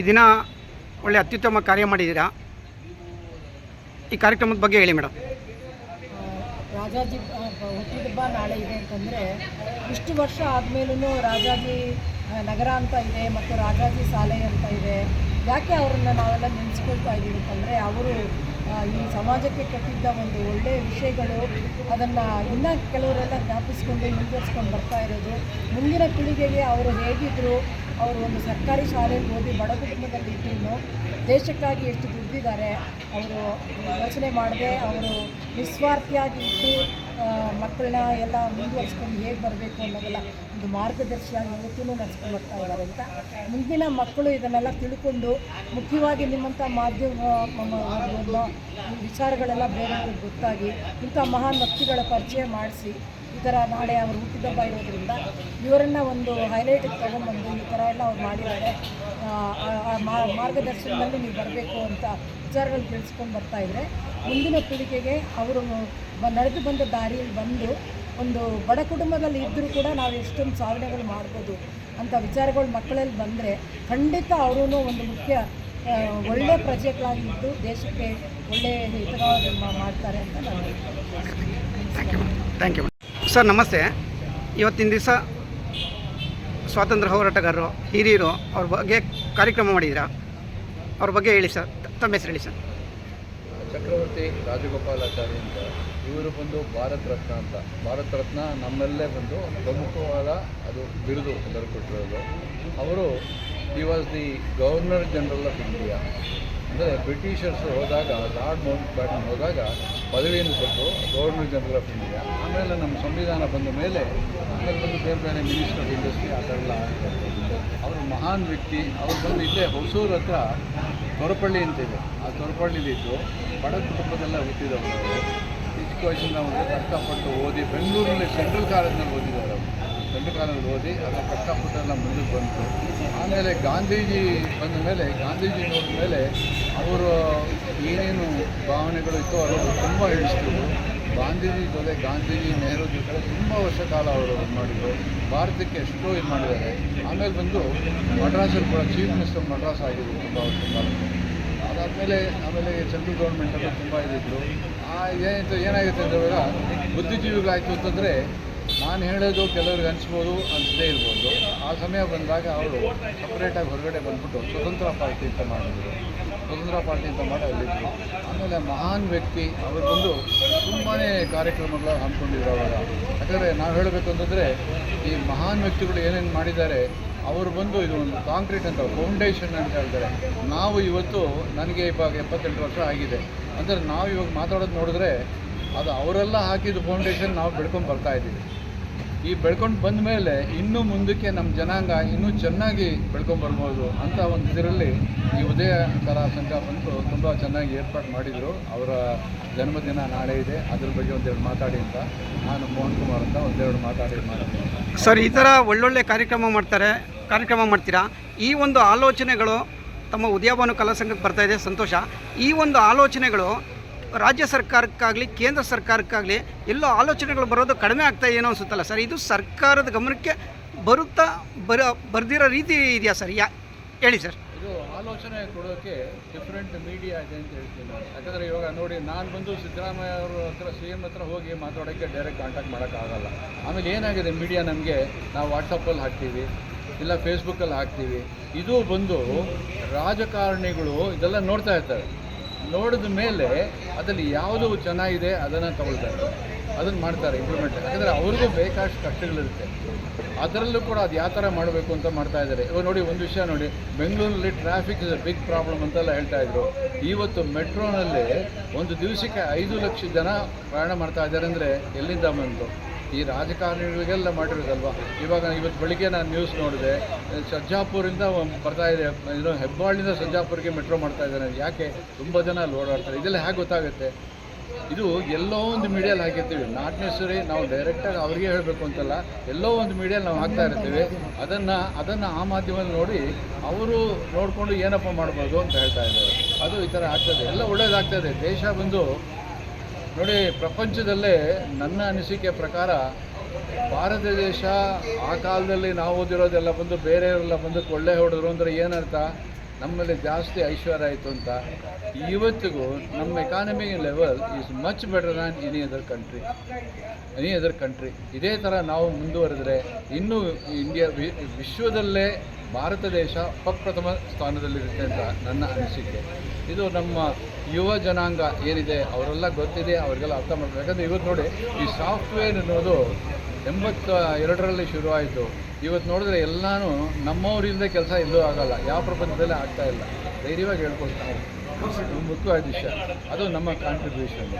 ಈ ದಿನ ಒಳ್ಳೆ ಅತ್ಯುತ್ತಮ ಕಾರ್ಯ ಮಾಡಿದ್ದೀರಾ? ಈ ಕಾರ್ಯಕ್ರಮದ ಬಗ್ಗೆ ಹೇಳಿ ಮೇಡಮ್ ರಾಜಾಜಿ ಹುಟ್ಟಿದಬ್ಬ ನಾಳೆ ಇದೆ ಅಂತಂದರೆ ಇಷ್ಟು ವರ್ಷ ಆದಮೇಲೂ ರಾಜಾಜಿ ನಗರ ಅಂತ ಇದೆ ಮತ್ತು ರಾಜಾಜಿ ಶಾಲೆ ಅಂತ ಇದೆ. ಯಾಕೆ ಅವರನ್ನು ನಾವೆಲ್ಲ ನೆನೆಸ್ಕೊಳ್ತಾ ಇದ್ದೀವಿ ಅಂತಂದರೆ ಅವರು ಈ ಸಮಾಜಕ್ಕೆ ಕೊಟ್ಟಿದ್ದ ಒಂದು ಒಳ್ಳೆಯ ವಿಷಯಗಳು ಅದನ್ನು ಇನ್ನೂ ಕೆಲವರೆಲ್ಲ ಜ್ಞಾಪಿಸ್ಕೊಂಡು ಮುಂದುವರ್ಸ್ಕೊಂಡು ಬರ್ತಾ ಇರೋದು. ಮುಂದಿನ ಪೀಳಿಗೆಗೆ ಅವರು ಹೇಗಿದ್ದರು ಅವರು ಒಂದು ಸರ್ಕಾರಿ ಶಾಲೆಯಲ್ಲಿ ಓದಿ ಬಡ ಕುಟುಂಬದಲ್ಲಿ ಇಟ್ಟು ದೇಶಕ್ಕಾಗಿ ಎಷ್ಟು ದುಡ್ಡಿದ್ದಾರೆ ಅವರು ಯೋಚನೆ ಮಾಡದೆ ಅವರು ನಿಸ್ವಾರ್ಥಿಯಾಗಿ ಆ, ಮಕ್ಕಳನ್ನ ಎಲ್ಲ ಮುಂದುವರ್ಸ್ಕೊಂಡು ಹೇಗೆ ಬರಬೇಕು ಅನ್ನೋದೆಲ್ಲ ಒಂದು ಮಾರ್ಗದರ್ಶಿಯಾಗಿ ಇವತ್ತಿನೂ ನಡೆಸ್ಕೊಂಡು ಬರ್ತಾ ಇದ್ದಾರೆ ಅಂತ. ಮುಂದಿನ ಮಕ್ಕಳು ಇದನ್ನೆಲ್ಲ ತಿಳ್ಕೊಂಡು ಮುಖ್ಯವಾಗಿ ನಿಮ್ಮಂಥ ಮಾಧ್ಯಮ ವಿಚಾರಗಳೆಲ್ಲ ಬೇರೆಯವ್ರಿಗೆ ಗೊತ್ತಾಗಿ ಇಂಥ ಮಹಾನ್ ವ್ಯಕ್ತಿಗಳ ಪರಿಚಯ ಮಾಡಿಸಿ, ಈ ಥರ ನಾಳೆ ಅವರು ಹುಟ್ಟಿದಬ್ಬ ಇರೋದ್ರಿಂದ ಇವರನ್ನು ಒಂದು ಹೈಲೈಟಿಗೆ ತೊಗೊಂಬಂದು ಈ ಥರ ಎಲ್ಲ ಅವ್ರು ಮಾಡಿದ್ದಾರೆ. ಮಾರ್ಗದರ್ಶನದಲ್ಲಿ ನೀವು ಬರಬೇಕು ಅಂತ ವಿಚಾರಗಳು ತಿಳಿಸ್ಕೊಂಡು ಬರ್ತಾ ಇದ್ರೆ ಮುಂದಿನ ಪೀಳಿಗೆಗೆ ಅವರು ನಡೆದು ಬಂದ ದಾರಿಯಲ್ಲಿ ಬಂದು ಒಂದು ಬಡ ಕುಟುಂಬದಲ್ಲಿ ಇದ್ದರೂ ಕೂಡ ನಾವು ಎಷ್ಟೊಂದು ಸಾಧನೆಗಳು ಮಾಡ್ಬೋದು ಅಂತ ವಿಚಾರಗಳು ಮಕ್ಕಳಲ್ಲಿ ಬಂದರೆ ಖಂಡಿತ ಅವರೂ ಒಂದು ಮುಖ್ಯ ಒಳ್ಳೆಯ ಪ್ರಜೆಗಳಾಗಿ ಇದ್ದು ದೇಶಕ್ಕೆ ಒಳ್ಳೆಯ ಹಿತವಾಗಿ ಮಾಡ್ತಾರೆ ಅಂತ ನಾನು thank you thank you sir ನಮಸ್ತೆ. ಇವತ್ತಿನ ದಿವಸ ಸ್ವಾತಂತ್ರ್ಯ ಹೋರಾಟಗಾರರು, ಹಿರಿಯರು ಅವ್ರ ಬಗ್ಗೆ ಕಾರ್ಯಕ್ರಮ ಮಾಡಿದ್ದೀರಾ? ಅವ್ರ ಬಗ್ಗೆ ಹೇಳಿ ಸರ್ ತಮ್ಮ ಹೆಸರು ಹೇಳಿ ಸರ್ ಚಕ್ರವರ್ತಿ ರಾಜಗೋಪಾಲಾಚಾರಿ ಅಂತ, ಇವರು ಬಂದು ಭಾರತ ರತ್ನ ಅಂತ. ಭಾರತ ರತ್ನ ನಮ್ಮಲ್ಲೇ ಬಂದು ಪ್ರಮುಖವಾದ ಅದು ಬಿರುದು ಎಲ್ಲರೂ ಕೊಟ್ಟಿರೋದು. ಅವರು ಈ was the governor general of India ಅಂದರೆ ಬ್ರಿಟಿಷರ್ಸ್ ಹೋದಾಗ, ಲಾರ್ಡ್ ಮೌಂಟ್ ಬ್ಯಾಟನ್ ಹೋದಾಗ ಪದವಿಯನ್ನು ಕೊಟ್ಟು ಗವರ್ನರ್ ಜನರಲ್ ಆಫ್ ಇಂಡಿಯಾ ಆಮೇಲೆ ನಮ್ಮ ಸಂವಿಧಾನ ಬಂದ ಮೇಲೆ, ಆಮೇಲೆ ಬಂದು ಬೇರೆ ಬೇರೆ ಮಿನಿಸ್ಟರ್ ಆಫ್ ಇಂಡಸ್ಟ್ರಿ ಆ ಥರ ಅವರು ಮಹಾನ್ ವ್ಯಕ್ತಿ. ಅವ್ರು ಬಂದು ಇಲ್ಲೇ ಹೊಸೂರು ಹತ್ರ ತೊರಪಳ್ಳಿ ಅಂತಿದೆ ಆ ತೊರಪಳ್ಳಿಲಿದ್ದು ಬಡ ಕುಟುಂಬದೆಲ್ಲ ಹುಟ್ಟಿದವರು ಅವರು. ವಯಸ್ಸಿಂದ ಒಂದು ಕಷ್ಟಪಟ್ಟು ಓದಿ ಬೆಂಗಳೂರಲ್ಲಿ ಸೆಂಟ್ರಲ್ ಕಾಲೇಜ್ನಲ್ಲಿ ಓದಿದ್ದಾರೆ ಅವರು. ಸೆಂಟ್ರಲ್ ಕಾಲೇಜಲ್ಲಿ ಓದಿ ಅದರ ಕಷ್ಟಪಟ್ಟೆಲ್ಲ ಮುಂದಕ್ಕೆ ಬಂತು. ಆಮೇಲೆ ಗಾಂಧೀಜಿ ಬಂದ ಮೇಲೆ, ಗಾಂಧೀಜಿ ನೋಡಿದ ಮೇಲೆ ಅವರು ಏನೇನು ಭಾವನೆಗಳು ಇತ್ತು ಅವರು ತುಂಬ ಹಿಡಿಸ್ತಿದ್ರು. ಗಾಂಧೀಜಿ ಜೊತೆ ಗಾಂಧೀಜಿ ನೆಹರು ಜೊತೆ ತುಂಬ ವರ್ಷ ಕಾಲ ಅವರು ಇದು ಮಾಡಿದರು. ಭಾರತಕ್ಕೆ ಎಷ್ಟೋ ಇದು ಮಾಡಿದ್ದಾರೆ. ಆಮೇಲೆ ಬಂದು ಮಡ್ರಾಸಲ್ಲಿ ಕೂಡ ಚೀಫ್ ಮಿನಿಸ್ಟರ್ ಮಡ್ರಾಸ್ ಆಗಿದ್ರು ತುಂಬ ವರ್ಷ ಕಾಲ ಅದಾದಮೇಲೆ ಆಮೇಲೆ ಸೆಂಟ್ರಲ್ ಗೌರ್ಮೆಂಟಲ್ಲೂ ತುಂಬ ಇದಿದ್ರು. ಆ ಏನಾಯಿತು, ಏನಾಗುತ್ತೆ ಅಂದರೆ ಇವಾಗ ಬುದ್ಧಿಜೀವಿಗಳಾಯಿತು ಅಂತಂದರೆ ನಾನು ಹೇಳೋದು ಕೆಲವ್ರಿಗೆ ಅನಿಸ್ಬೋದು, ಅನಿಸದೇ ಇರ್ಬೋದು. ಆ ಸಮಯ ಬಂದಾಗ ಅವರು ಸಪ್ರೇಟಾಗಿ ಹೊರಗಡೆ ಬಂದ್ಬಿಟ್ಟು ಸ್ವತಂತ್ರ ಪಾರ್ಟಿ ಅಂತ ಮಾಡಿದ್ರು. ಪಾರ್ಟಿ ಅಂತ ಮಾಡಿ ಅಲ್ಲಿದ್ದರು ಆಮೇಲೆ ಮಹಾನ್ ವ್ಯಕ್ತಿ, ಅವರು ಬಂದು ತುಂಬಾ ಕಾರ್ಯಕ್ರಮಗಳು ಹಮ್ಮಿಕೊಂಡಿದ್ರು ಅವಾಗ. ಯಾಕಂದರೆ ನಾವು ಹೇಳಬೇಕು ಅಂತಂದರೆ ಈ ಮಹಾನ್ ವ್ಯಕ್ತಿಗಳು ಏನೇನು ಮಾಡಿದ್ದಾರೆ, ಅವರು ಬಂದು ಇದು ಒಂದು ಕಾಂಕ್ರೀಟ್ ಅಂತ, ಫೌಂಡೇಶನ್ ಅಂತ ಹೇಳ್ತಾರೆ. ನಾವು ಇವತ್ತು ನನಗೆ ಇವಾಗ ಎಪ್ಪತ್ತೆಂಟು ವರ್ಷ ಆಗಿದೆ. ಅಂದರೆ ನಾವು ಇವಾಗ ಮಾತಾಡೋದು ನೋಡಿದ್ರೆ ಅದು ಅವರೆಲ್ಲ ಹಾಕಿದ ಫೌಂಡೇಶನ್ ನಾವು ಬೆಳ್ಕೊಂಡು ಬರ್ತಾ ಇದ್ದೀವಿ. ಈ ಬೆಳ್ಕೊಂಡು ಬಂದ ಮೇಲೆ ಇನ್ನೂ ಮುಂದಕ್ಕೆ ನಮ್ಮ ಜನಾಂಗ ಇನ್ನೂ ಚೆನ್ನಾಗಿ ಬೆಳ್ಕೊಂಡು ಬರ್ಬೋದು ಅಂತ ಒಂದು ಇದರಲ್ಲಿ ಈ ಉದಯ ಕಲಾ ಸಂಘ ಬಂದು ತುಂಬ ಚೆನ್ನಾಗಿ ಏರ್ಪಾಡು ಮಾಡಿದರು. ಅವರ ಜನ್ಮದಿನ ನಾಳೆ ಇದೆ. ಅದ್ರ ಬಗ್ಗೆ ಒಂದೆರಡು ಮಾತಾಡಿ ಅಂತ ನಾನು ಮೋಹನ್ ಕುಮಾರ್ ಅಂತ ಒಂದೆರಡು ಮಾತಾಡಿ ಸರ್, ಈ ಥರ ಒಳ್ಳೊಳ್ಳೆ ಕಾರ್ಯಕ್ರಮ ಮಾಡ್ತಾರೆ. ಕಾರ್ಯಕ್ರಮ ಮಾಡ್ತೀರಾ? ಈ ಒಂದು ಆಲೋಚನೆಗಳು ತಮ್ಮ ಉದಯಭಾನು ಕಲಾ ಸಂಘಕ್ಕೆ ಬರ್ತಾ ಇದೆ. ಸಂತೋಷ. ಈ ಒಂದು ಆಲೋಚನೆಗಳು ರಾಜ್ಯ ಸರ್ಕಾರಕ್ಕಾಗಲಿ, ಕೇಂದ್ರ ಸರ್ಕಾರಕ್ಕಾಗಲಿ ಎಲ್ಲೋ ಆಲೋಚನೆಗಳು ಬರೋದು ಕಡಿಮೆ ಆಗ್ತಾ ಏನೋ ಅನಿಸುತ್ತಲ್ಲ ಸರ್? ಇದು ಸರ್ಕಾರದ ಗಮನಕ್ಕೆ ಬರುತ್ತಾ ಬರ, ಬರೆದಿರೋ ರೀತಿ ಇದೆಯಾ ಸರ್? ಯಾ, ಹೇಳಿ ಸರ್. ಇದು ಆಲೋಚನೆ ಕೊಡೋಕ್ಕೆ ಡಿಫ್ರೆಂಟ್ ಮೀಡಿಯಾ ಇದೆ ಅಂತ ಹೇಳ್ತೀನಿ ಯಾಕಂದರೆ ಇವಾಗ ನೋಡಿ, ನಾನು ಬಂದು ಸಿದ್ದರಾಮಯ್ಯ ಅವರು ಹತ್ರ, ಸಿ ಎಂ ಹತ್ರ ಹೋಗಿ ಮಾತಾಡೋಕ್ಕೆ ಡೈರೆಕ್ಟ್ ಕಾಂಟ್ಯಾಕ್ಟ್ ಮಾಡೋಕ್ಕಾಗಲ್ಲ ಆಮೇಲೆ ಏನಾಗಿದೆ ಮೀಡಿಯಾ ನಮಗೆ? ನಾವು ವಾಟ್ಸಪ್ಪಲ್ಲಿ ಹಾಕ್ತೀವಿ, ಇಲ್ಲ ಫೇಸ್ಬುಕ್ಕಲ್ಲಿ ಹಾಕ್ತೀವಿ. ಇದು ಬಂದು ರಾಜಕಾರಣಿಗಳು ಇದೆಲ್ಲ ನೋಡ್ತಾ ಇರ್ತಾರೆ. ನೋಡಿದ ಮೇಲೆ ಅದರಲ್ಲಿ ಯಾವುದು ಚೆನ್ನಾಗಿದೆ ಅದನ್ನು ತಗೊಳ್ತಾರೆ ಅದನ್ನು ಮಾಡ್ತಾರೆ ಇಂಪ್ಲಿಮೆಂಟ್ ಯಾಕಂದರೆ ಅವ್ರಿಗೂ ಬೇಕಾದಷ್ಟು ಕಷ್ಟಗಳಿರುತ್ತೆ. ಅದರಲ್ಲೂ ಕೂಡ ಅದು ಯಾವ ಥರ ಮಾಡಬೇಕು ಅಂತ ಮಾಡ್ತಾ ಇದ್ದಾರೆ. ಇವಾಗ ನೋಡಿ ಒಂದು ವಿಷಯ ನೋಡಿ. ಬೆಂಗಳೂರಲ್ಲಿ traffic is a big problem ಅಂತೆಲ್ಲ ಹೇಳ್ತಾ ಇದ್ರು. ಇವತ್ತು ಮೆಟ್ರೋನಲ್ಲಿ ಒಂದು ದಿವಸಕ್ಕೆ ಐದು ಲಕ್ಷ ಜನ ಪ್ರಯಾಣ ಮಾಡ್ತಾ ಇದ್ದಾರೆ ಅಂದರೆ ಎಲ್ಲಿಂದ ಬಂತು? ಈ ರಾಜಕಾರಣಿಗಳಿಗೆಲ್ಲ ಮಾಡಿರೋದಲ್ವ? ಇವಾಗ ಇವತ್ತು ಬೆಳಿಗ್ಗೆ ನಾನು ನ್ಯೂಸ್ ನೋಡಿದೆ ಸಜ್ಜಾಪುರಿಂದ ಬರ್ತಾ ಇದೆ, ಏನು ಹೆಬ್ಬಾಳಿಂದ ಸಜ್ಜಾಪುರಕ್ಕೆ ಮೆಟ್ರೋ ಮಾಡ್ತಾ ಇದ್ದಾರೆ ಯಾಕೆ? ತುಂಬ ಜನ ಅಲ್ಲಿ ಓಡಾಡ್ತಾರೆ. ಇದೆಲ್ಲ ಹೇಗೆ ಗೊತ್ತಾಗುತ್ತೆ? ಇದು ಎಲ್ಲೋ ಒಂದು ಮೀಡಿಯಲ್ಲಿ ಹಾಕಿರ್ತೀವಿ. ನಾಟ್ ನೆಸರಿ ನಾವು ಡೈರೆಕ್ಟಾಗಿ ಅವ್ರಿಗೆ ಹೇಳಬೇಕು ಅಂತಲ್ಲ, ಎಲ್ಲೋ ಒಂದು ಮೀಡಿಯಲ್ಲಿ ನಾವು ಹಾಕ್ತಾ ಇರ್ತೀವಿ. ಅದನ್ನು ಅದನ್ನು ಆ ಮಾಧ್ಯಮದಲ್ಲಿ ನೋಡಿ ಅವರು ನೋಡಿಕೊಂಡು ಏನಪ್ಪ ಮಾಡ್ಬೋದು ಅಂತ ಹೇಳ್ತಾ ಇದ್ದಾರೆ. ಅದು ಈ ಥರ ಆಗ್ತದೆ ಎಲ್ಲ ಒಳ್ಳೇದಾಗ್ತದೆ ದೇಶ ಬಂದು ನೋಡಿ, ಪ್ರಪಂಚದಲ್ಲೇ ನನ್ನ ಅನಿಸಿಕೆ ಪ್ರಕಾರ ಭಾರತ ದೇಶ ಆ ಕಾಲದಲ್ಲಿ ನಾವು ಓದಿರೋದೆಲ್ಲ ಬಂದು ಬೇರೆಯವರೆಲ್ಲ ಬಂದು ಕೊಳ್ಳೆ ಹೊಡೆದ್ರು ಅಂದರೆ ಏನರ್ಥ? ನಮ್ಮಲ್ಲಿ ಜಾಸ್ತಿ ಐಶ್ವರ್ಯ ಆಯಿತು ಅಂತ. ಇವತ್ತಿಗೂ ನಮ್ಮ economy level is much better than any other country any other country ಇದೇ ಥರ ನಾವು ಮುಂದುವರೆದರೆ, ಇನ್ನೂ ಇಂಡಿಯಾ ವಿಶ್ವದಲ್ಲೇ ಭಾರತ ದೇಶ ಪ್ರಪ್ರಥಮ ಸ್ಥಾನದಲ್ಲಿರುತ್ತೆ ಅಂತ ನನ್ನ ಅನಿಸಿಕೆ. ಇದು ನಮ್ಮ ಯುವ ಜನಾಂಗ ಏನಿದೆ ಅವರೆಲ್ಲ ಗೊತ್ತಿದೆ, ಅವರಿಗೆಲ್ಲ ಅರ್ಥ ಮಾಡಬೇಕು ಯಾಕಂದರೆ ಇವತ್ತು ನೋಡಿ, ಈ ಸಾಫ್ಟ್ವೇರ್ ಅನ್ನೋದು ಎಂಬತ್ತ ಎರಡರಲ್ಲಿ ಶುರುವಾಯಿತು. ಇವತ್ತು ನೋಡಿದ್ರೆ ಎಲ್ಲನೂ ನಮ್ಮವರಿಂದ ಕೆಲಸ ಇಲ್ಲೂ ಆಗಲ್ಲ. ಯಾವ ಪ್ರಪಂಚದಲ್ಲೇ ಆಗ್ತಾ ಇಲ್ಲ. ಧೈರ್ಯವಾಗಿ ಹೇಳ್ಕೊಳ್ತಾರೆ ಮುಖ್ಯವಾದ ವಿಷಯ ಅದು ನಮ್ಮ ಕಾಂಟ್ರಿಬ್ಯೂಷನ್